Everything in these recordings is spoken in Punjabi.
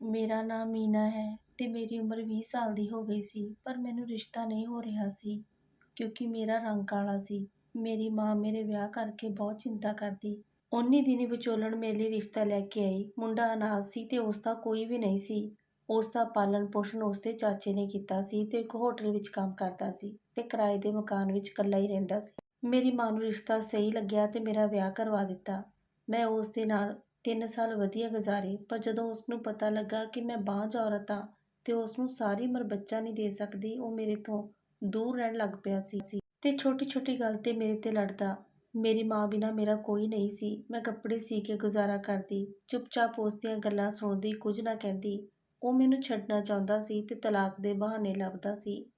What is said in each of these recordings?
ਮੇਰਾ ਨਾਮ ਮੀਨਾ ਹੈ ਅਤੇ ਮੇਰੀ ਉਮਰ ਵੀਹ ਸਾਲ ਦੀ ਹੋ ਗਈ ਸੀ, ਪਰ ਮੈਨੂੰ ਰਿਸ਼ਤਾ ਨਹੀਂ ਹੋ ਰਿਹਾ ਸੀ ਕਿਉਂਕਿ ਮੇਰਾ ਰੰਗ ਕਾਲਾ ਸੀ। ਮੇਰੀ ਮਾਂ ਮੇਰੇ ਵਿਆਹ ਕਰਕੇ ਬਹੁਤ ਚਿੰਤਾ ਕਰਦੀ। ਉਨੀ ਦਿਨੀ ਵਿਚੋਲਣ ਮੇਰੇ ਲਈ ਰਿਸ਼ਤਾ ਲੈ ਕੇ ਆਈ। ਮੁੰਡਾ ਅਨਾਥ ਸੀ ਅਤੇ ਉਸ ਦਾ ਕੋਈ ਵੀ ਨਹੀਂ ਸੀ। ਉਸ ਦਾ ਪਾਲਣ ਪੋਸ਼ਣ ਉਸ ਦੇ ਚਾਚੇ ਨੇ ਕੀਤਾ ਸੀ ਅਤੇ ਇੱਕ ਹੋਟਲ ਵਿੱਚ ਕੰਮ ਕਰਦਾ ਸੀ ਅਤੇ ਕਿਰਾਏ ਦੇ ਮਕਾਨ ਵਿੱਚ ਇਕੱਲਾ ਹੀ ਰਹਿੰਦਾ ਸੀ। ਮੇਰੀ ਮਾਂ ਨੂੰ ਰਿਸ਼ਤਾ ਸਹੀ ਲੱਗਿਆ ਅਤੇ ਮੇਰਾ ਵਿਆਹ ਕਰਵਾ ਦਿੱਤਾ। ਮੈਂ ਉਸ ਦੇ ਨਾਲ ਤਿੰਨ ਸਾਲ ਵਧੀਆ ਗੁਜ਼ਾਰੇ, ਪਰ ਜਦੋਂ ਉਸ ਨੂੰ ਪਤਾ ਲੱਗਾ ਕਿ ਮੈਂ ਬਾਂਝ ਔਰਤ ਹਾਂ ਤੇ ਉਸ ਨੂੰ ਸਾਰੀ ਉਮਰ ਬੱਚਾ ਨਹੀਂ ਦੇ ਸਕਦੀ, ਉਹ ਮੇਰੇ ਤੋਂ ਦੂਰ ਰਹਿਣ ਲੱਗ ਪਿਆ ਸੀ। ਤੇ ਛੋਟੀ ਛੋਟੀ ਗੱਲ ਤੇ ਮੇਰੇ ਤੇ ਲੜਦਾ। ਮੇਰੀ ਮਾਂ ਬਿਨਾ ਮੇਰਾ ਕੋਈ ਨਹੀਂ ਸੀ। ਮੈਂ ਕੱਪੜੇ ਸੀ ਕੇ ਗੁਜ਼ਾਰਾ ਕਰਦੀ, ਚੁੱਪਚਾਪ ਉਸ ਦੀਆਂ ਗੱਲਾਂ ਸੁਣਦੀ, ਕੁਝ ਨਾ ਕਹਿੰਦੀ। ਉਹ ਮੈਨੂੰ ਛੱਡਣਾ ਚਾਹੁੰਦਾ ਸੀ ਤੇ ਤਲਾਕ ਦੇ ਬਹਾਨੇ ਲੱਭਦਾ ਸੀ।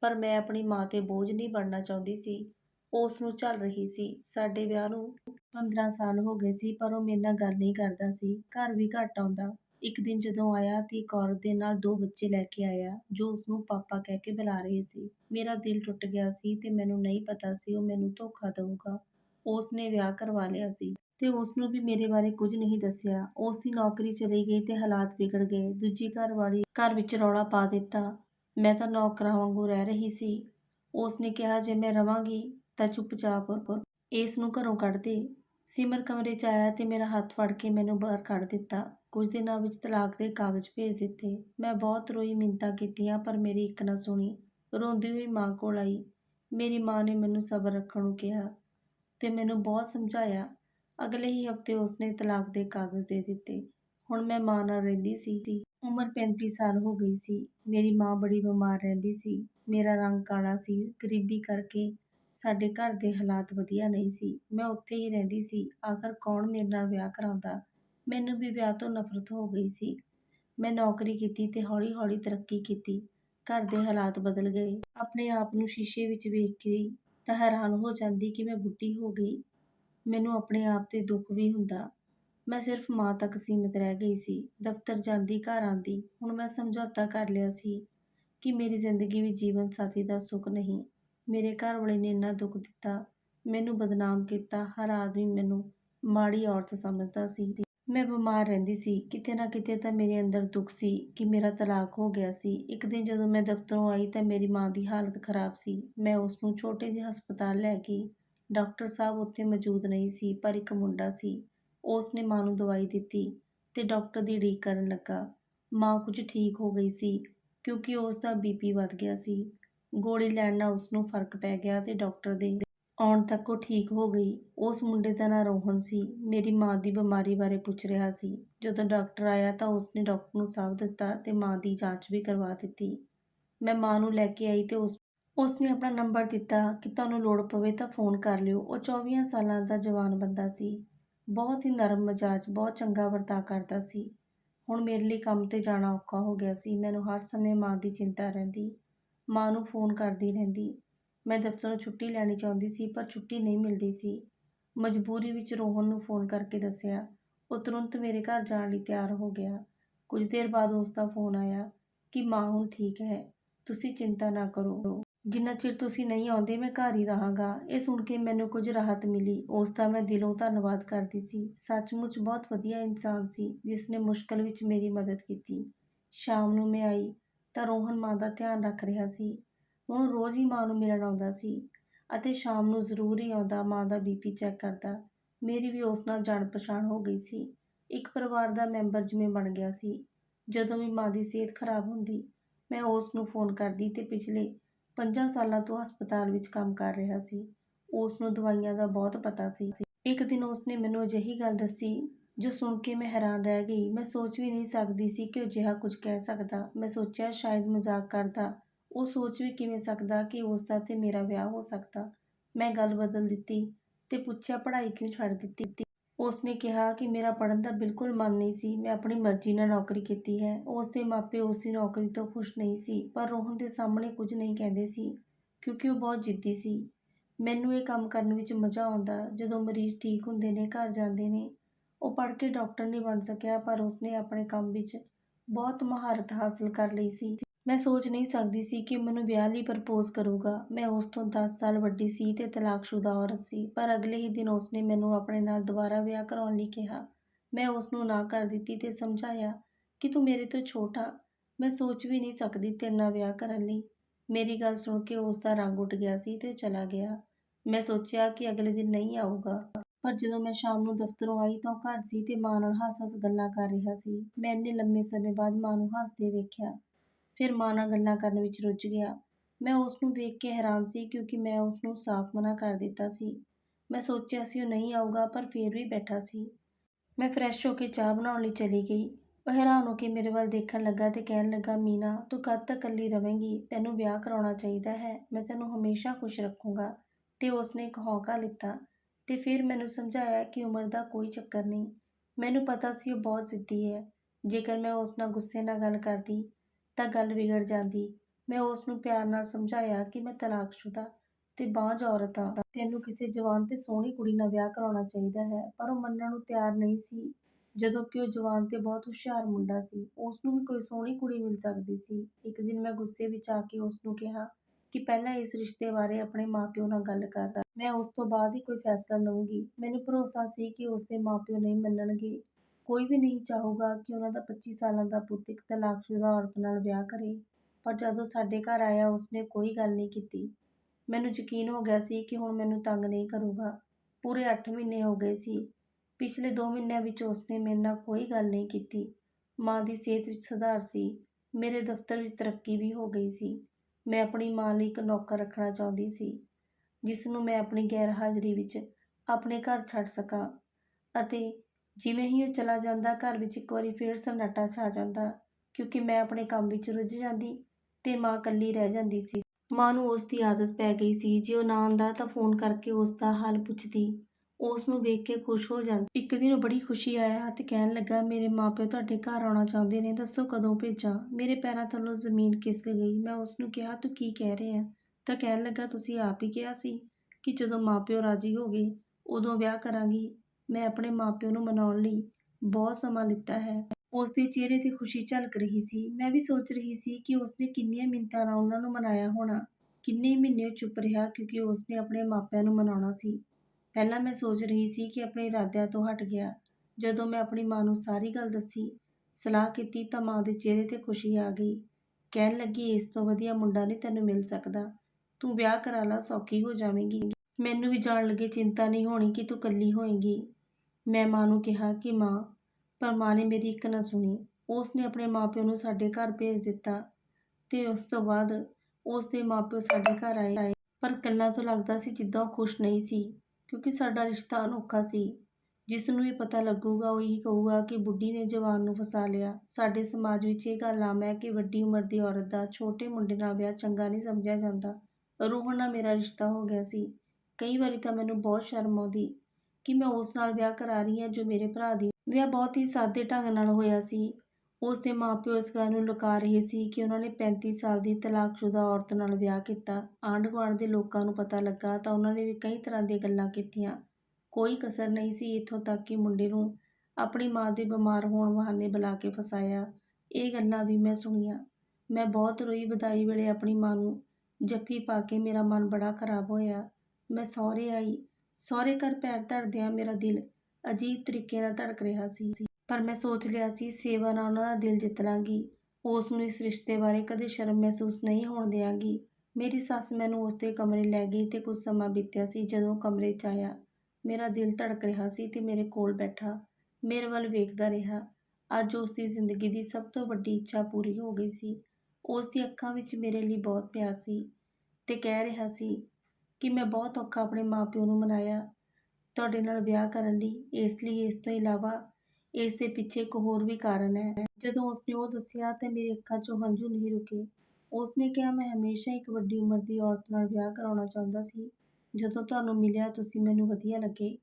ਪਰ ਮੈਂ ਆਪਣੀ ਮਾਂ ਤੇ ਬੋਝ ਨਹੀਂ ਬਣਨਾ ਚਾਹੁੰਦੀ ਸੀ। ਉਸ ਨੂੰ ਚੱਲ ਰਹੀ ਸੀ। ਸਾਡੇ ਵਿਆਹ ਨੂੰ 15 ਸਾਲ ਹੋ ਗਏ ਸੀ, ਪਰ ਉਹ ਮੇਰੇ ਨਾਲ ਗੱਲ ਨਹੀਂ ਕਰਦਾ ਸੀ। ਘਰ ਵੀ ਘੱਟ ਆਉਂਦਾ। ਇੱਕ ਦਿਨ ਜਦੋਂ ਆਇਆ ਤੇ ਇੱਕ ਔਰਤ ਦੇ ਨਾਲ ਦੋ ਬੱਚੇ ਲੈ ਕੇ ਆਇਆ, ਜੋ ਉਸ ਨੂੰ ਪਾਪਾ ਕਹਿ ਕੇ ਬੁਲਾ ਰਹੇ ਸੀ। ਮੇਰਾ ਦਿਲ ਟੁੱਟ ਗਿਆ ਸੀ ਤੇ ਮੈਨੂੰ ਨਹੀਂ ਪਤਾ ਸੀ ਉਹ ਮੈਨੂੰ ਧੋਖਾ ਦੇਊਗਾ। ਉਸ ਨੇ ਵਿਆਹ ਕਰਵਾ ਲਿਆ ਸੀ ਤੇ ਉਸ ਨੂੰ ਵੀ ਮੇਰੇ ਬਾਰੇ ਕੁਝ ਨਹੀਂ ਦੱਸਿਆ। ਉਸ ਦੀ ਨੌਕਰੀ ਚਲੀ ਗਈ ਤੇ ਹਾਲਾਤ ਵਿਗੜ ਗਏ। ਦੂਜੀ ਘਰਵਾਲੀ ਘਰ ਵਿੱਚ ਰੌਲਾ ਪਾ ਦਿੱਤਾ। ਮੈਂ ਤਾਂ ਨੌਕਰਾਂ ਵਾਂਗੂ ਰਹਿ ਰਹੀ ਸੀ। ਉਸ ਨੇ ਕਿਹਾ, ਜੇ ਮੈਂ ਰਵਾਂਗੀ ਤਾਂ ਚੁੱਪਚਾਪ ਇਸ ਨੂੰ ਘਰੋਂ ਕੱਢ ਦੇ ਸਿਮਰ ਕਮਰੇ 'ਚ ਆਇਆ ਤੇ ਮੇਰਾ ਹੱਥ ਫੜ ਕੇ ਮੈਨੂੰ ਬਾਹਰ ਕੱਢ ਦਿੱਤਾ। ਕੁਝ ਦਿਨਾਂ ਵਿੱਚ ਤਲਾਕ ਦੇ ਕਾਗਜ਼ ਭੇਜ ਦਿੱਤੇ। ਮੈਂ ਬਹੁਤ ਰੋਈ ਮਿੰਤਾ ਕੀਤੀਆਂ, ਪਰ ਮੇਰੀ ਇੱਕ ਨਾ ਸੁਣੀ। ਰੋਂਦੀ ਹੋਈ ਮਾਂ ਕੋਲ ਆਈ। ਮੇਰੀ ਮਾਂ ਨੇ ਮੈਨੂੰ ਸਬਰ ਰੱਖਣ ਨੂੰ ਕਿਹਾ ਤੇ ਮੈਨੂੰ ਬਹੁਤ ਸਮਝਾਇਆ। ਅਗਲੇ ਹੀ ਹਫ਼ਤੇ ਉਸਨੇ ਤਲਾਕ ਦੇ ਕਾਗਜ਼ ਦੇ ਦਿੱਤੇ। ਹੁਣ ਮੈਂ ਮਾਂ ਨਾਲ ਰਹਿੰਦੀ ਸੀ। ਉਮਰ 35 ਸਾਲ ਹੋ ਗਈ ਸੀ। ਮੇਰੀ ਮਾਂ ਬੜੀ ਬਿਮਾਰ ਰਹਿੰਦੀ ਸੀ। ਮੇਰਾ ਰੰਗ ਕਾਲਾ ਸੀ। ਗਰੀਬੀ ਕਰਕੇ ਸਾਡੇ ਘਰ ਦੇ ਹਾਲਾਤ ਵਧੀਆ ਨਹੀਂ ਸੀ। ਮੈਂ ਉੱਥੇ ਹੀ ਰਹਿੰਦੀ ਸੀ। ਆਖਰ ਕੌਣ ਮੇਰੇ ਨਾਲ ਵਿਆਹ ਕਰਾਉਂਦਾ? ਮੈਨੂੰ ਵੀ ਵਿਆਹ ਤੋਂ ਨਫ਼ਰਤ ਹੋ ਗਈ ਸੀ। ਮੈਂ ਨੌਕਰੀ ਕੀਤੀ ਅਤੇ ਹੌਲੀ-ਹੌਲੀ ਤਰੱਕੀ ਕੀਤੀ। ਘਰ ਦੇ ਹਾਲਾਤ ਬਦਲ ਗਏ। ਆਪਣੇ ਆਪ ਨੂੰ ਸ਼ੀਸ਼ੇ ਵਿੱਚ ਵੇਖ ਕੇ ਤਾਂ ਹੈਰਾਨ ਹੋ ਜਾਂਦੀ ਕਿ ਮੈਂ ਬੁੱਢੀ ਹੋ ਗਈ। ਮੈਨੂੰ ਆਪਣੇ ਆਪ ਤੇ ਦੁੱਖ ਵੀ ਹੁੰਦਾ। ਮੈਂ ਸਿਰਫ ਮਾਂ ਤੱਕ ਸੀਮਿਤ ਰਹਿ ਗਈ ਸੀ। ਦਫ਼ਤਰ ਜਾਂਦੀ, ਘਰ ਆਉਂਦੀ। ਹੁਣ ਮੈਂ ਸਮਝੌਤਾ ਕਰ ਲਿਆ ਸੀ ਕਿ ਮੇਰੀ ਜ਼ਿੰਦਗੀ ਵਿੱਚ ਜੀਵਨ ਸਾਥੀ ਦਾ ਸੁੱਖ ਨਹੀਂ। ਮੇਰੇ ਘਰ ਵਾਲੇ ਨੇ ਇੰਨਾ ਦੁੱਖ ਦਿੱਤਾ, ਮੈਨੂੰ ਬਦਨਾਮ ਕੀਤਾ, ਹਰ ਆਦਮੀ ਮੈਨੂੰ ਮਾੜੀ ਔਰਤ ਸਮਝਦਾ ਸੀ ਮੈਂ ਬਿਮਾਰ ਰਹਿੰਦੀ ਸੀ। ਕਿਤੇ ਨਾ ਕਿਤੇ ਤਾਂ ਮੇਰੇ ਅੰਦਰ ਦੁੱਖ ਸੀ ਕਿ ਮੇਰਾ ਤਲਾਕ ਹੋ ਗਿਆ ਸੀ। ਇੱਕ ਦਿਨ ਜਦੋਂ ਮੈਂ ਦਫ਼ਤਰੋਂ ਆਈ ਤਾਂ ਮੇਰੀ ਮਾਂ ਦੀ ਹਾਲਤ ਖਰਾਬ ਸੀ। ਮੈਂ ਉਸ ਨੂੰ ਛੋਟੇ ਜਿਹੇ ਹਸਪਤਾਲ ਲੈ ਗਈ ਡਾਕਟਰ ਸਾਹਿਬ ਉੱਥੇ ਮੌਜੂਦ ਨਹੀਂ ਸੀ, ਪਰ ਇੱਕ ਮੁੰਡਾ ਸੀ, ਉਸ ਨੇ ਮਾਂ ਨੂੰ ਦਵਾਈ ਦਿੱਤੀ ਤੇ ਡਾਕਟਰ ਦੀ ਉਡੀਕ ਕਰਨ ਲੱਗਾ। ਮਾਂ ਕੁਝ ਠੀਕ ਹੋ ਗਈ ਸੀ ਕਿਉਂਕਿ ਉਸ ਦਾ ਬੀਪੀ ਵੱਧ ਗਿਆ ਸੀ। ਗੋਲੀ ਲੈਣ ਨਾਲ ਉਸ ਨੂੰ ਫ਼ਰਕ ਪੈ ਗਿਆ ਤੇ ਡਾਕਟਰ ਦੇ ਆਉਣ ਤੱਕ ਉਹ ਠੀਕ ਹੋ ਗਈ। ਉਸ ਮੁੰਡੇ ਦਾ ਨਾਂ ਰੋਹਨ ਸੀ। ਮੇਰੀ ਮਾਂ ਦੀ ਬਿਮਾਰੀ ਬਾਰੇ ਪੁੱਛ ਰਿਹਾ ਸੀ। ਜਦੋਂ ਡਾਕਟਰ ਆਇਆ ਤਾਂ ਉਸਨੇ ਡਾਕਟਰ ਨੂੰ ਸਾਹ ਦਿੱਤਾ ਤੇ ਮਾਂ ਦੀ ਜਾਂਚ ਵੀ ਕਰਵਾ ਦਿੱਤੀ। ਮੈਂ ਮਾਂ ਨੂੰ ਲੈ ਕੇ ਆਈ ਤੇ ਉਸ ਉਸਨੇ ਆਪਣਾ ਨੰਬਰ ਦਿੱਤਾ ਕਿ ਤੁਹਾਨੂੰ ਲੋੜ ਪਵੇ ਤਾਂ ਫੋਨ ਕਰ ਲਿਓ। ਉਹ 24 ਸਾਲਾਂ ਦਾ ਜਵਾਨ ਬੰਦਾ ਸੀ। ਬਹੁਤ ਹੀ ਨਰਮ ਮਜਾਜ, ਬਹੁਤ ਚੰਗਾ ਵਰਤਾਅ ਕਰਦਾ ਸੀ। ਹੁਣ ਮੇਰੇ ਲਈ ਕੰਮ ਤੇ ਜਾਣਾ ਔਖਾ ਹੋ ਗਿਆ ਸੀ। ਮੈਨੂੰ ਹਰ ਸਮੇਂ ਮਾਂ ਦੀ ਚਿੰਤਾ ਰਹਿੰਦੀ। ਮਾਂ ਨੂੰ ਫੋਨ ਕਰਦੀ ਰਹਿੰਦੀ। ਮੈਂ ਦਫ਼ਤਰੋਂ ਛੁੱਟੀ ਲੈਣੀ ਚਾਹੁੰਦੀ ਸੀ, ਪਰ ਛੁੱਟੀ ਨਹੀਂ ਮਿਲਦੀ ਸੀ। ਮਜਬੂਰੀ ਵਿੱਚ ਰੋਹਨ ਨੂੰ ਫੋਨ ਕਰਕੇ ਦੱਸਿਆ, ਉਹ ਤੁਰੰਤ ਮੇਰੇ ਘਰ ਜਾਣ ਲਈ ਤਿਆਰ ਹੋ ਗਿਆ। ਕੁਝ ਦੇਰ ਬਾਅਦ ਉਸ ਦਾ ਫੋਨ ਆਇਆ ਕਿ ਮਾਂ ਹੁਣ ਠੀਕ ਹੈ। ਤੁਸੀਂ ਚਿੰਤਾ ਨਾ ਕਰੋ। ਜਿੰਨਾ ਚਿਰ ਤੁਸੀਂ ਨਹੀਂ ਆਉਂਦੇ, ਮੈਂ ਘਰ ਹੀ ਰਹਾਂਗਾ। ਇਹ ਸੁਣ ਕੇ ਮੈਨੂੰ ਕੁਝ ਰਾਹਤ ਮਿਲੀ। ਉਸ ਦਾ ਮੈਂ ਦਿਲੋਂ ਧੰਨਵਾਦ ਕਰਦੀ ਸੀ। ਸੱਚਮੁੱਚ ਬਹੁਤ ਵਧੀਆ ਇਨਸਾਨ ਸੀ ਜਿਸ ਨੇ ਮੁਸ਼ਕਲ ਵਿੱਚ ਮੇਰੀ ਮਦਦ ਕੀਤੀ। ਸ਼ਾਮ ਨੂੰ ਮੈਂ ਆਈ। ਤਾਂ ਰੋਹਨ ਮਾਂ ਦਾ ਧਿਆਨ ਰੱਖ ਰਿਹਾ ਸੀ। ਹੁਣ ਰੋਜ਼ ਹੀ ਮਾਂ ਨੂੰ ਮਿਲਣ ਆਉਂਦਾ ਸੀ ਅਤੇ ਸ਼ਾਮ ਨੂੰ ਜ਼ਰੂਰ ਹੀ ਆਉਂਦਾ ਮਾਂ ਦਾ ਬੀਪੀ ਚੈੱਕ ਕਰਦਾ। ਮੇਰੀ ਵੀ ਉਸ ਨਾਲ ਜਾਣ ਪਛਾਣ ਹੋ ਗਈ ਸੀ। ਇੱਕ ਪਰਿਵਾਰ ਦਾ ਮੈਂਬਰ ਜਿਵੇਂ ਬਣ ਗਿਆ ਸੀ। ਜਦੋਂ ਵੀ ਮਾਂ ਦੀ ਸਿਹਤ ਖਰਾਬ ਹੁੰਦੀ, ਮੈਂ ਉਸ ਨੂੰ ਫੋਨ ਕਰਦੀ ਤੇ ਪਿਛਲੇ 5 ਸਾਲਾਂ ਤੋਂ ਹਸਪਤਾਲ ਵਿੱਚ ਕੰਮ ਕਰ ਰਿਹਾ ਸੀ। ਉਸ ਨੂੰ ਦਵਾਈਆਂ ਦਾ ਬਹੁਤ ਪਤਾ ਸੀ। ਇੱਕ ਦਿਨ ਉਸ ਨੇ ਮੈਨੂੰ ਅਜਿਹੀ ਗੱਲ ਦੱਸੀ ਜੋ ਸੁਣ ਕੇ ਮੈਂ ਹੈਰਾਨ ਰਹਿ ਗਈ। ਮੈਂ ਸੋਚ ਵੀ ਨਹੀਂ ਸਕਦੀ ਸੀ ਕਿ ਉਹ ਅਜਿਹਾ ਕੁਝ ਕਹਿ ਸਕਦਾ। ਮੈਂ ਸੋਚਿਆ ਸ਼ਾਇਦ ਮਜ਼ਾਕ ਕਰਦਾ। ਉਹ ਸੋਚ ਵੀ ਕਿਵੇਂ ਸਕਦਾ ਕਿ ਉਸ ਦਾ ਤੇ ਮੇਰਾ ਵਿਆਹ ਹੋ ਸਕਦਾ। ਮੈਂ ਗੱਲ ਬਦਲ ਦਿੱਤੀ ਤੇ ਪੁੱਛਿਆ, ਪੜ੍ਹਾਈ ਕਿਉਂ ਛੱਡ ਦਿੱਤੀ? ਉਸ ਨੇ ਕਿਹਾ ਕਿ ਮੇਰਾ ਪੜ੍ਹਨ ਦਾ ਬਿਲਕੁਲ ਮਨ ਨਹੀਂ ਸੀ। ਮੈਂ ਆਪਣੀ ਮਰਜ਼ੀ ਨਾਲ ਨੌਕਰੀ ਕੀਤੀ ਹੈ। ਉਸ ਦੇ ਮਾਪੇ ਉਸ ਦੀ ਨੌਕਰੀ ਤੋਂ ਖੁਸ਼ ਨਹੀਂ ਸੀ, ਪਰ ਰੋਹਨ ਦੇ ਸਾਹਮਣੇ ਕੁਝ ਨਹੀਂ ਕਹਿੰਦੇ ਸੀ, ਕਿਉਂਕਿ ਉਹ ਬਹੁਤ ਜਿੱਦੀ ਸੀ। ਮੈਨੂੰ ਇਹ ਕੰਮ ਕਰਨ ਵਿੱਚ ਮਜ਼ਾ ਆਉਂਦਾ। ਜਦੋਂ ਮਰੀਜ਼ ਠੀਕ ਹੁੰਦੇ ਨੇ, ਘਰ ਜਾਂਦੇ ਨੇ ਉਹ ਪੜ੍ਹ ਕੇ ਡਾਕਟਰ ਨਹੀਂ ਬਣ ਸਕਿਆ, ਪਰ ਉਸਨੇ ਆਪਣੇ ਕੰਮ ਵਿੱਚ ਬਹੁਤ ਮਹਾਰਤ ਹਾਸਲ ਕਰ ਲਈ ਸੀ। ਮੈਂ ਸੋਚ ਨਹੀਂ ਸਕਦੀ ਸੀ ਕਿ ਮੈਨੂੰ ਵਿਆਹ ਲਈ ਪ੍ਰਪੋਜ਼ ਕਰੂਗਾ। ਮੈਂ ਉਸ ਤੋਂ 10 ਸਾਲ ਵੱਡੀ ਸੀ ਤੇ ਤਲਾਕਸ਼ੁਦਾ ਔਰਤ ਸੀ, ਪਰ ਅਗਲੇ ਹੀ ਦਿਨ ਉਸਨੇ ਮੈਨੂੰ ਆਪਣੇ ਨਾਲ ਦੁਬਾਰਾ ਵਿਆਹ ਕਰਾਉਣ ਲਈ ਕਿਹਾ। ਮੈਂ ਉਸ ਨੂੰ ਨਾ ਕਰ ਦਿੱਤੀ ਤੇ ਸਮਝਾਇਆ ਕਿ ਤੂੰ ਮੇਰੇ ਤੋਂ ਛੋਟਾ। ਮੈਂ ਸੋਚ ਵੀ ਨਹੀਂ ਸਕਦੀ ਤੇਰੇ ਨਾਲ ਵਿਆਹ ਕਰਨ ਲਈ। ਮੇਰੀ ਗੱਲ ਸੁਣ ਕੇ ਉਸ ਦਾ ਰੰਗ ਉੱਡ ਗਿਆ ਸੀ ਤੇ ਚਲਾ ਗਿਆ। ਮੈਂ ਸੋਚਿਆ ਕਿ ਅਗਲੇ ਦਿਨ ਨਹੀਂ ਆਊਗਾ। ਪਰ ਜਦੋਂ ਮੈਂ ਸ਼ਾਮ ਨੂੰ ਦਫ਼ਤਰੋਂ ਆਈ ਤਾਂ ਉਹ ਘਰ ਸੀ ਤੇ ਮਾਂ ਨਾਲ ਹੱਸ-ਹੱਸ ਗੱਲਾਂ ਕਰ ਰਿਹਾ ਸੀ। ਮੈਂ ਇੰਨੇ ਲੰਮੇ ਸਮੇਂ ਬਾਅਦ ਮਾਂ ਨੂੰ ਹੱਸਦੇ ਵੇਖਿਆ। ਫਿਰ ਮਾਂ ਨਾਲ ਗੱਲਾਂ ਕਰਨ ਵਿੱਚ ਰੁੱਝ ਗਿਆ। ਮੈਂ ਉਸ ਨੂੰ ਵੇਖ ਕੇ ਹੈਰਾਨ ਸੀ ਕਿਉਂਕਿ ਮੈਂ ਉਸ ਨੂੰ ਸਾਫ਼ ਮਨਾ ਕਰ ਦਿੱਤਾ ਸੀ। ਮੈਂ ਸੋਚਿਆ ਸੀ ਉਹ ਨਹੀਂ ਆਊਗਾ ਪਰ ਫਿਰ ਵੀ ਬੈਠਾ ਸੀ। ਮੈਂ ਫਰੈਸ਼ ਹੋ ਕੇ ਚਾਹ ਬਣਾਉਣ ਲਈ ਚਲੀ ਗਈ। ਉਹ ਹੈਰਾਨ ਹੋ ਕੇ ਮੇਰੇ ਵੱਲ ਦੇਖਣ ਲੱਗਾ ਤੇ ਕਹਿਣ ਲੱਗਾ, ਮੀਨਾ, ਤੂੰ ਕਦ ਤੱਕ ਇਕੱਲੀ ਰਵੇਂਗੀ? ਤੈਨੂੰ ਵਿਆਹ ਕਰਾਉਣਾ ਚਾਹੀਦਾ ਹੈ। ਮੈਂ ਤੈਨੂੰ ਹਮੇਸ਼ਾ ਖੁਸ਼ ਰੱਖੂੰਗਾ। ਤੇ ਉਸਨੇ ਇੱਕ ਹੌਕਾ ਲਿੱਤਾ। ਤੇ ਫਿਰ ਮੈਨੂੰ ਸਮਝਾਇਆ ਕਿ ਉਮਰ ਦਾ ਕੋਈ ਚੱਕਰ ਨਹੀਂ। ਮੈਨੂੰ ਪਤਾ ਸੀ ਉਹ ਬਹੁਤ ਜ਼ਿੱਦੀ ਹੈ। ਜੇਕਰ ਮੈਂ ਉਸ ਨਾਲ ਗੁੱਸੇ ਨਾਲ ਗੱਲ ਕਰਦੀ, ਤਾਂ ਗੱਲ ਵਿਗੜ ਜਾਂਦੀ। ਮੈਂ ਉਸ ਨੂੰ ਪਿਆਰ ਨਾਲ ਸਮਝਾਇਆ ਕਿ ਮੈਂ ਤਲਾਕਸ਼ੁਦਾ ਤੇ ਬਾਂਝ ਔਰਤ ਹਾਂ। ਤੈਨੂੰ ਕਿਸੇ ਜਵਾਨ ਤੇ ਸੋਹਣੀ ਕੁੜੀ ਨਾਲ ਵਿਆਹ ਕਰਾਉਣਾ ਚਾਹੀਦਾ ਹੈ, ਪਰ ਉਹ ਮੰਨਣ ਨੂੰ ਤਿਆਰ ਨਹੀਂ ਸੀ। ਜਦੋਂ ਕਿ ਉਹ ਜਵਾਨ ਤੇ ਬਹੁਤ ਹੁਸ਼ਿਆਰ ਮੁੰਡਾ ਸੀ, ਉਸ ਨੂੰ ਵੀ ਕੋਈ ਸੋਹਣੀ ਕੁੜੀ ਮਿਲ ਸਕਦੀ ਸੀ। ਇੱਕ ਦਿਨ ਮੈਂ ਗੁੱਸੇ ਵਿੱਚ ਆ ਕੇ ਉਸ ਨੂੰ ਕਿਹਾ ਕਿ ਪਹਿਲਾਂ ਇਸ ਰਿਸ਼ਤੇ ਬਾਰੇ ਆਪਣੇ ਮਾਪਿਓ ਨਾਲ ਗੱਲ ਕਰ। ਮੈਂ ਉਸ ਤੋਂ ਬਾਅਦ ਹੀ ਕੋਈ ਫੈਸਲਾ ਲਵਾਂਗੀ ਮੈਨੂੰ ਭਰੋਸਾ ਸੀ ਕਿ ਉਸ ਦੇ ਮਾਪਿਓ ਨਹੀਂ ਮੰਨਣਗੇ। ਕੋਈ ਵੀ ਨਹੀਂ ਚਾਹੂਗਾ ਕਿ ਉਹਨਾਂ ਦਾ 25 ਸਾਲਾਂ ਦਾ ਪੁੱਤ ਇੱਕ ਤਲਾਕਸ਼ੁਦਾ ਔਰਤ ਨਾਲ ਵਿਆਹ ਕਰੇ। ਪਰ ਜਦੋਂ ਸਾਡੇ ਘਰ ਆਇਆ, ਉਸਨੇ ਕੋਈ ਗੱਲ ਨਹੀਂ ਕੀਤੀ। ਮੈਨੂੰ ਯਕੀਨ ਹੋ ਗਿਆ ਸੀ ਕਿ ਹੁਣ ਮੈਨੂੰ ਤੰਗ ਨਹੀਂ ਕਰੂਗਾ। ਪੂਰੇ 8 ਮਹੀਨੇ ਹੋ ਗਏ ਸੀ। ਪਿਛਲੇ 2 ਮਹੀਨਿਆਂ ਵਿੱਚ ਉਸਨੇ ਮੇਰੇ ਨਾਲ ਕੋਈ ਗੱਲ ਨਹੀਂ ਕੀਤੀ। ਮਾਂ ਦੀ ਸਿਹਤ ਵਿੱਚ ਸੁਧਾਰ ਸੀ। ਮੇਰੇ ਦਫ਼ਤਰ ਵਿੱਚ ਤਰੱਕੀ ਵੀ ਹੋ ਗਈ ਸੀ। ਮੈਂ ਆਪਣੀ ਮਾਂ ਲਈ ਇੱਕ ਨੌਕਰ ਰੱਖਣਾ ਚਾਹੁੰਦੀ ਸੀ। ਜਿਸ ਨੂੰ ਮੈਂ ਆਪਣੀ ਗੈਰ ਹਾਜ਼ਰੀ ਵਿੱਚ ਆਪਣੇ ਘਰ ਛੱਡ ਸਕਾਂ ਅਤੇ ਜਿਵੇਂ ਹੀ ਉਹ ਚਲਾ ਜਾਂਦਾ, ਘਰ ਵਿੱਚ ਇੱਕ ਵਾਰੀ ਫੇਰ ਸਨਾਟਾ ਛਾ ਜਾਂਦਾ, ਕਿਉਂਕਿ ਮੈਂ ਆਪਣੇ ਕੰਮ ਵਿੱਚ ਰੁੱਝ ਜਾਂਦੀ ਤੇ ਮਾਂ ਇਕੱਲੀ ਰਹਿ ਜਾਂਦੀ ਸੀ। ਮਾਂ ਨੂੰ ਉਸ ਦੀ ਆਦਤ ਪੈ ਗਈ ਸੀ, ਜੇ ਉਹ ਨਾ ਆਉਂਦਾ ਤਾਂ ਫੋਨ ਕਰਕੇ ਉਸ ਦਾ ਹਾਲ ਪੁੱਛਦੀ। ਉਸ ਨੂੰ ਵੇਖ ਕੇ ਖੁਸ਼ ਹੋ ਜਾਂਦੀ। ਇੱਕ ਦਿਨ ਉਹ ਬੜੀ ਖੁਸ਼ੀ ਆਇਆ ਤੇ ਕਹਿਣ ਲੱਗਾ, ਮੇਰੇ ਮਾਪੇ ਤੁਹਾਡੇ ਘਰ ਆਉਣਾ ਚਾਹੁੰਦੇ ਨੇ, ਦੱਸੋ ਕਦੋਂ ਭੇਜਾਂ? ਮੇਰੇ ਪੈਰਾਂ ਥੱਲੋਂ ਜ਼ਮੀਨ ਖਿਸਕ ਗਈ। ਮੈਂ ਉਸ ਨੂੰ ਕਿਹਾ, ਤੂੰ ਕੀ ਕਹਿ ਰਿਹਾ? ਤਾਂ ਕਹਿਣ ਲੱਗਾ, ਤੁਸੀਂ ਆਪ ਹੀ ਕਿਹਾ ਸੀ ਕਿ ਜਦੋਂ ਮਾਪਿਓ ਰਾਜੀ ਹੋ ਗਏ, ਉਦੋਂ ਵਿਆਹ ਕਰਾਂਗੀ। ਮੈਂ ਆਪਣੇ ਮਾਪਿਓ ਨੂੰ ਮਨਾਉਣ ਲਈ ਬਹੁਤ ਸਮਾਂ ਲਿੱਤਾ ਹੈ। ਉਸ ਦੇ ਚਿਹਰੇ ਤੇ ਖੁਸ਼ੀ ਝਲਕ ਰਹੀ ਸੀ। ਮੈਂ ਵੀ ਸੋਚ ਰਹੀ ਸੀ ਕਿ ਉਸਨੇ ਕਿੰਨੀਆਂ ਮਿੰਤਾਂ ਨਾਲ ਉਹਨਾਂ ਨੂੰ ਮਨਾਇਆ ਹੋਣਾ। ਕਿੰਨੇ ਮਹੀਨੇ ਉਹ ਚੁੱਪ ਰਿਹਾ ਕਿਉਂਕਿ ਉਸਨੇ ਆਪਣੇ ਮਾਪਿਆਂ ਨੂੰ ਮਨਾਉਣਾ ਸੀ। ਪਹਿਲਾਂ ਮੈਂ ਸੋਚ ਰਹੀ ਸੀ ਕਿ ਆਪਣੇ ਇਰਾਦਿਆਂ ਤੋਂ ਹਟ ਗਿਆ। ਜਦੋਂ ਮੈਂ ਆਪਣੀ ਮਾਂ ਨੂੰ ਸਾਰੀ ਗੱਲ ਦੱਸੀ, ਸਲਾਹ ਕੀਤੀ ਤਾਂ ਮਾਂ ਦੇ ਚਿਹਰੇ ਤੇ ਖੁਸ਼ੀ ਆ ਗਈ। ਕਹਿਣ ਲੱਗੀ, ਇਸ ਤੋਂ ਵਧੀਆ ਮੁੰਡਾ ਨਹੀਂ ਤੈਨੂੰ ਮਿਲ ਸਕਦਾ। ਤੂੰ ਵਿਆਹ ਕਰਾ ਲਾ, ਸੌਖੀ ਹੋ ਜਾਵੇਂਗੀ। ਮੈਨੂੰ ਵੀ ਜਾਣ ਲੱਗੇ ਚਿੰਤਾ ਨਹੀਂ ਹੋਣੀ ਕਿ ਤੂੰ ਇਕੱਲੀ ਹੋਏਗੀ। ਮੈਂ ਮਾਂ ਨੂੰ ਕਿਹਾ ਕਿ ਮਾਂ, ਪਰ ਮਾਂ ਨੇ ਮੇਰੀ ਇੱਕ ਨਾ ਸੁਣੀ। ਉਸ ਨੇ ਆਪਣੇ ਮਾਪਿਆਂ ਨੂੰ ਸਾਡੇ ਘਰ ਭੇਜ ਦਿੱਤਾ ਤੇ ਉਸ ਤੋਂ ਬਾਅਦ ਉਸ ਦੇ ਮਾਪਿਓ ਸਾਡੇ ਘਰ ਆਏ। ਪਰ ਗੱਲਾਂ ਤੋਂ ਲੱਗਦਾ ਸੀ ਜਿੱਦਾਂ ਉਹ ਖੁਸ਼ ਨਹੀਂ ਸੀ, ਕਿਉਂਕਿ ਸਾਡਾ ਰਿਸ਼ਤਾ ਅਨੋਖਾ ਸੀ। ਜਿਸ ਨੂੰ ਵੀ ਪਤਾ ਲੱਗੂਗਾ, ਉਹ ਇਹੀ ਕਹੂਗਾ ਕਿ ਬੁੱਢੀ ਨੇ ਜਵਾਨ ਨੂੰ ਫਸਾ ਲਿਆ। ਸਾਡੇ ਸਮਾਜ ਵਿੱਚ ਇਹ ਗੱਲ ਆਮ ਹੈ ਕਿ ਵੱਡੀ ਉਮਰ ਦੀ ਔਰਤ ਦਾ ਛੋਟੇ ਮੁੰਡੇ ਨਾਲ ਵਿਆਹ ਚੰਗਾ ਨਹੀਂ ਸਮਝਿਆ ਜਾਂਦਾ। ਰੋਹਨ ਨਾਲ ਮੇਰਾ ਰਿਸ਼ਤਾ ਹੋ ਗਿਆ ਸੀ। ਕਈ ਵਾਰੀ ਤਾਂ ਮੈਨੂੰ ਬਹੁਤ ਸ਼ਰਮ ਆਉਂਦੀ ਕਿ ਮੈਂ ਉਸ ਨਾਲ ਵਿਆਹ ਕਰਾ ਰਹੀ ਹਾਂ ਜੋ ਮੇਰੇ ਭਰਾ ਦੀ। ਵਿਆਹ ਬਹੁਤ ਹੀ ਸਾਦੇ ਢੰਗ ਨਾਲ ਹੋਇਆ ਸੀ। ਉਸ ਦੇ ਮਾਪਿਓ ਇਸ ਗੱਲ ਨੂੰ ਲੁਕਾ ਰਹੇ ਸੀ ਕਿ ਉਹਨਾਂ ਨੇ 35 ਸਾਲ ਦੀ ਤਲਾਕਸ਼ੁਦਾ ਔਰਤ ਨਾਲ ਵਿਆਹ ਕੀਤਾ। ਆਂਢ ਗੁਆਂਢ ਦੇ ਲੋਕਾਂ ਨੂੰ ਪਤਾ ਲੱਗਾ ਤਾਂ ਉਹਨਾਂ ਨੇ ਵੀ ਕਈ ਤਰ੍ਹਾਂ ਦੀਆਂ ਗੱਲਾਂ ਕੀਤੀਆਂ। ਕੋਈ ਕਸਰ ਨਹੀਂ ਸੀ ਇੱਥੋਂ ਤੱਕ ਕਿ ਮੁੰਡੇ ਨੂੰ ਆਪਣੀ ਮਾਂ ਦੇ ਬਿਮਾਰ ਹੋਣ ਬਹਾਨੇ ਬੁਲਾ ਕੇ ਫਸਾਇਆ। ਇਹ ਗੱਲਾਂ ਵੀ ਮੈਂ ਸੁਣੀਆਂ। ਮੈਂ ਬਹੁਤ ਰੋਈ ਵਧਾਈ ਵੇਲੇ ਆਪਣੀ ਮਾਂ ਨੂੰ ਜੱਫੀ ਪਾ ਕੇ ਮੇਰਾ ਮਨ ਬੜਾ ਖਰਾਬ ਹੋਇਆ। ਮੈਂ ਸਹੁਰੇ ਆਈ। ਸਹੁਰੇ ਘਰ ਪੈਰ ਧਰਦਿਆਂ ਮੇਰਾ ਦਿਲ ਅਜੀਬ ਤਰੀਕੇ ਨਾਲ ਧੜਕ ਰਿਹਾ ਸੀ। ਪਰ ਮੈਂ ਸੋਚ ਲਿਆ ਸੀ, ਸੇਵਾ ਨਾਲ ਉਹਨਾਂ ਦਾ ਦਿਲ ਜਿੱਤ ਲਾਂਗੀ। ਉਸ ਨੂੰ ਇਸ ਰਿਸ਼ਤੇ ਬਾਰੇ ਕਦੇ ਸ਼ਰਮ ਮਹਿਸੂਸ ਨਹੀਂ ਹੋਣ ਦਿਆਂਗੀ। ਮੇਰੀ ਸੱਸ ਮੈਨੂੰ ਉਸ ਦੇ ਕਮਰੇ ਲੈ ਗਈ ਤੇ ਕੁਝ ਸਮਾਂ ਬੀਤਿਆ ਸੀ ਜਦੋਂ ਕਮਰੇ 'ਚ ਆਇਆ। ਮੇਰਾ ਦਿਲ ਧੜਕ ਰਿਹਾ ਸੀ ਤੇ ਮੇਰੇ ਕੋਲ ਬੈਠਾ। ਮੇਰੇ ਵੱਲ ਵੇਖਦਾ ਰਿਹਾ। ਅੱਜ ਉਸ ਦੀ ਜ਼ਿੰਦਗੀ ਦੀ ਸਭ ਤੋਂ ਵੱਡੀ ਇੱਛਾ ਪੂਰੀ ਹੋ ਗਈ ਸੀ। ਉਸ ਦੀ ਅੱਖਾਂ ਵਿੱਚ ਮੇਰੇ ਲਈ ਬਹੁਤ ਪਿਆਰ ਸੀ ਤੇ ਕਹਿ ਰਿਹਾ ਸੀ ਕਿ ਮੈਂ ਬਹੁਤ ਔਖਾ ਆਪਣੇ ਮਾਪਿਓ ਨੂੰ ਮਨਾਇਆ। ਤੁਹਾਡੇ ਨਾਲ ਵਿਆਹ ਕਰਨ ਲਈ ਇਸ ਲਈ ਇਸ ਤੋਂ ਇਲਾਵਾ ਇਸ ਦੇ ਪਿੱਛੇ ਇੱਕ ਹੋਰ ਵੀ ਕਾਰਨ ਹੈ। ਜਦੋਂ ਉਸਨੇ ਉਹ ਦੱਸਿਆ ਤਾਂ ਮੇਰੀ ਅੱਖਾਂ 'ਚੋਂ ਹੰਝੂ ਨਹੀਂ ਰੁਕੇ। ਉਸਨੇ ਕਿਹਾ, ਮੈਂ ਹਮੇਸ਼ਾ ਇੱਕ ਵੱਡੀ ਉਮਰ ਦੀ ਔਰਤ ਨਾਲ ਵਿਆਹ ਕਰਾਉਣਾ ਚਾਹੁੰਦਾ ਸੀ। ਜਦੋਂ ਤੁਹਾਨੂੰ ਮਿਲਿਆ ਤੁਸੀਂ ਮੈਨੂੰ ਵਧੀਆ ਲੱਗੇ।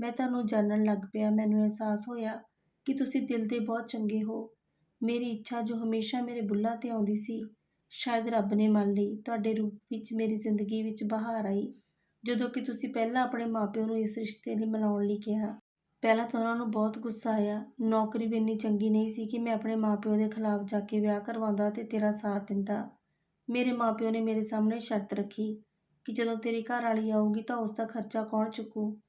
ਮੈਂ ਤੁਹਾਨੂੰ ਜਾਣਨ ਲੱਗ ਪਿਆ। ਮੈਨੂੰ ਅਹਿਸਾਸ ਹੋਇਆ ਕਿ ਤੁਸੀਂ ਦਿਲ ਦੇ ਬਹੁਤ ਚੰਗੇ ਹੋ। ਮੇਰੀ ਇੱਛਾ ਜੋ ਹਮੇਸ਼ਾ ਮੇਰੇ ਬੁੱਲਾਂ 'ਤੇ ਆਉਂਦੀ ਸੀ, ਸ਼ਾਇਦ ਰੱਬ ਨੇ ਮੰਨ ਲਈ, ਤੁਹਾਡੇ ਰੂਪ ਵਿੱਚ ਮੇਰੀ ਜ਼ਿੰਦਗੀ ਵਿੱਚ ਬਹਾਰ ਆਈ, ਜਦੋਂ ਕਿ ਤੁਸੀਂ ਪਹਿਲਾਂ ਆਪਣੇ ਮਾਪਿਆਂ ਨੂੰ ਇਸ ਰਿਸ਼ਤੇ ਲਈ ਮਨਾਉਣ ਲਈ ਕਿਹਾ। ਪਹਿਲਾਂ ਤਾਂ ਉਹਨਾਂ ਨੂੰ ਬਹੁਤ ਗੁੱਸਾ ਆਇਆ, ਨੌਕਰੀ ਵੀ ਇੰਨੀ ਚੰਗੀ ਨਹੀਂ ਸੀ ਕਿ ਮੈਂ ਆਪਣੇ ਮਾਪਿਓ ਦੇ ਖਿਲਾਫ ਜਾ ਕੇ ਵਿਆਹ ਕਰਵਾਉਂਦਾ ਤੇ ਤੇਰਾ ਸਾਥ ਦਿੰਦਾ। ਮੇਰੇ ਮਾਪਿਓ ਨੇ ਮੇਰੇ ਸਾਹਮਣੇ ਸ਼ਰਤ ਰੱਖੀ ਕਿ ਜਦੋਂ ਤੇਰੀ ਘਰ ਵਾਲੀ ਆਊਗੀ ਤਾਂ ਉਸ ਦਾ ਖਰਚਾ ਕੌਣ ਚੁੱਕੂ।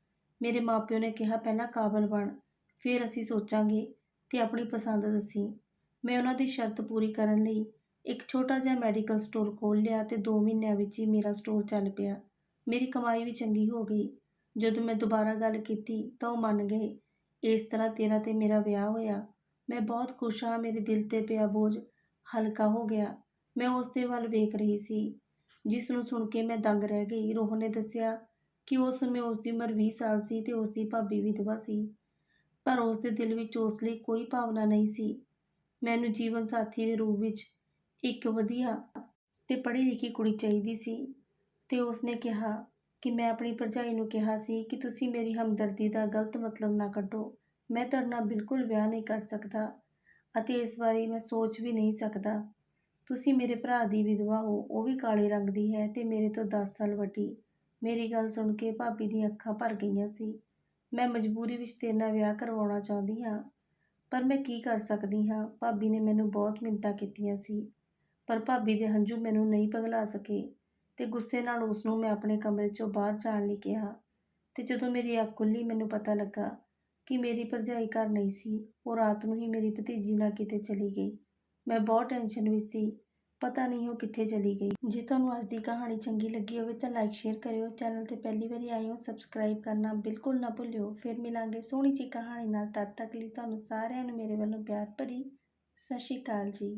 ਮੇਰੇ ਮਾਪਿਓ ਨੇ ਕਿਹਾ, ਪਹਿਲਾਂ ਕਾਬਲ ਬਣ, ਫਿਰ ਅਸੀਂ ਸੋਚਾਂਗੇ ਤੇ ਆਪਣੀ ਪਸੰਦ ਦੱਸੀ। ਮੈਂ ਉਹਨਾਂ ਦੀ ਸ਼ਰਤ ਪੂਰੀ ਕਰਨ ਲਈ ਇੱਕ ਛੋਟਾ ਜਿਹਾ ਮੈਡੀਕਲ ਸਟੋਰ ਖੋਲ੍ਹ ਲਿਆ ਤੇ 2 ਮਹੀਨਿਆਂ ਵਿੱਚ ਹੀ ਮੇਰਾ ਸਟੋਰ ਚੱਲ ਪਿਆ। ਮੇਰੀ ਕਮਾਈ ਵੀ ਚੰਗੀ ਹੋ ਗਈ। ਜਦੋਂ ਮੈਂ ਦੁਬਾਰਾ ਗੱਲ ਕੀਤੀ ਤਾਂ ਉਹ ਮੰਨ ਗਏ, ਇਸ ਤਰ੍ਹਾਂ ਤੇਰਾ ਤੇ ਮੇਰਾ ਵਿਆਹ ਹੋਇਆ। ਮੈਂ ਬਹੁਤ ਖੁਸ਼ ਹਾਂ, ਮੇਰੇ ਦਿਲ ਤੇ ਪਿਆ ਬੋਝ ਹਲਕਾ ਹੋ ਗਿਆ। ਮੈਂ ਉਸ ਦੇ ਵੱਲ ਵੇਖ ਰਹੀ ਸੀ, ਜਿਸ ਨੂੰ ਸੁਣ ਕੇ ਮੈਂ ਦੰਗ ਰਹਿ ਗਈ। ਰੋਹਨ ਨੇ ਦੱਸਿਆ ਕਿ ਉਸ ਸਮੇਂ ਉਸ ਦੀ ਉਮਰ 20 ਸਾਲ ਸੀ ਤੇ ਉਸ ਦੀ ਭਾਬੀ ਵਿਧਵਾ ਸੀ। ਪਰ ਉਸ ਦੇ ਦਿਲ ਵਿੱਚ ਉਸ ਲਈ ਕੋਈ ਭਾਵਨਾ ਨਹੀਂ ਸੀ। ਮੈਨੂੰ ਜੀਵਨ ਸਾਥੀ ਦੇ ਰੂਪ ਵਿੱਚ ਇੱਕ ਵਧੀਆ ਤੇ ਪੜ੍ਹੀ ਲਿਖੀ ਕੁੜੀ ਚਾਹੀਦੀ ਸੀ ਤੇ ਉਸ ਨੇ ਕਿਹਾ ਕਿ ਮੈਂ ਆਪਣੀ ਭਰਜਾਈ ਨੂੰ ਕਿਹਾ ਸੀ ਕਿ ਤੁਸੀਂ ਮੇਰੀ ਹਮਦਰਦੀ ਦਾ ਗਲਤ ਮਤਲਬ ਨਾ ਕੱਢੋ। ਮੈਂ ਤੁਹਾਡੇ ਨਾਲ ਬਿਲਕੁਲ ਵਿਆਹ ਨਹੀਂ ਕਰ ਸਕਦਾ ਅਤੇ ਇਸ ਬਾਰੇ ਮੈਂ ਸੋਚ ਵੀ ਨਹੀਂ ਸਕਦਾ। ਤੁਸੀਂ ਮੇਰੇ ਭਰਾ ਦੀ ਵਿਧਵਾ ਹੋ, ਉਹ ਵੀ ਕਾਲੇ ਰੰਗ ਦੀ ਹੈ ਤੇ ਮੇਰੇ ਤੋਂ 10 ਸਾਲ ਵੱਡੀ। ਮੇਰੀ ਗੱਲ ਸੁਣ ਕੇ ਭਾਬੀ ਦੀਆਂ ਅੱਖਾਂ ਭਰ ਗਈਆਂ ਸੀ। ਮੈਂ ਮਜਬੂਰੀ ਵਿੱਚ ਤੇਰੇ ਨਾਲ ਵਿਆਹ ਕਰਵਾਉਣਾ ਚਾਹੁੰਦੀ ਹਾਂ। ਪਰ ਮੈਂ ਕੀ ਕਰ ਸਕਦੀ ਹਾਂ? ਭਾਬੀ ਨੇ ਮੈਨੂੰ ਬਹੁਤ ਮਿੰਨਤਾਂ ਕੀਤੀਆਂ ਸੀ, ਪਰ ਭਾਬੀ ਦੇ ਹੰਝੂ ਮੈਨੂੰ ਨਹੀਂ ਪਿਘਲਾ ਸਕੇ ਤੇ ਗੁੱਸੇ ਨਾਲ ਉਸ ਨੂੰ ਮੈਂ ਆਪਣੇ ਕਮਰੇ 'ਚੋਂ ਬਾਹਰ ਜਾਣ ਲਈ ਕਿਹਾ ਤੇ ਜਦੋਂ ਮੇਰੀ ਅੱਖ ਖੁੱਲੀ ਮੈਨੂੰ ਪਤਾ ਲੱਗਾ ਕਿ ਮੇਰੀ ਭਰਜਾਈ ਘਰ ਨਹੀਂ ਸੀ, ਉਹ ਰਾਤ ਨੂੰ ਹੀ ਮੇਰੀ ਭਤੀਜੀ ਨਾਲ ਕਿਤੇ ਚਲੀ ਗਈ। ਮੈਂ ਬਹੁਤ ਟੈਨਸ਼ਨ ਵਿੱਚ ਸੀ ਪਤਾ ਨਹੀਂ ਉਹ ਕਿੱਥੇ ਚਲੀ ਗਈ। ਜੇ ਤੁਹਾਨੂੰ ਅੱਜ ਦੀ ਕਹਾਣੀ ਚੰਗੀ ਲੱਗੀ ਹੋਵੇ ਤਾਂ ਲਾਈਕ ਸ਼ੇਅਰ ਕਰਿਓ। ਚੈਨਲ ਤੇ ਪਹਿਲੀ ਵਾਰੀ ਆਏ ਹੋ ਸਬਸਕ੍ਰਾਈਬ ਕਰਨਾ ਬਿਲਕੁਲ ਨਾ ਭੁੱਲਿਓ। ਫਿਰ ਮਿਲਾਂਗੇ ਸੋਹਣੀ ਜਿਹੀ ਕਹਾਣੀ ਨਾਲ। ਤਦ ਤੱਕ ਲਈ ਤੁਹਾਨੂੰ ਸਾਰਿਆਂ ਨੂੰ ਮੇਰੇ ਵੱਲੋਂ ਪਿਆਰ ਭਰੀ ਸਤਿ ਸ਼੍ਰੀ ਅਕਾਲ ਜੀ।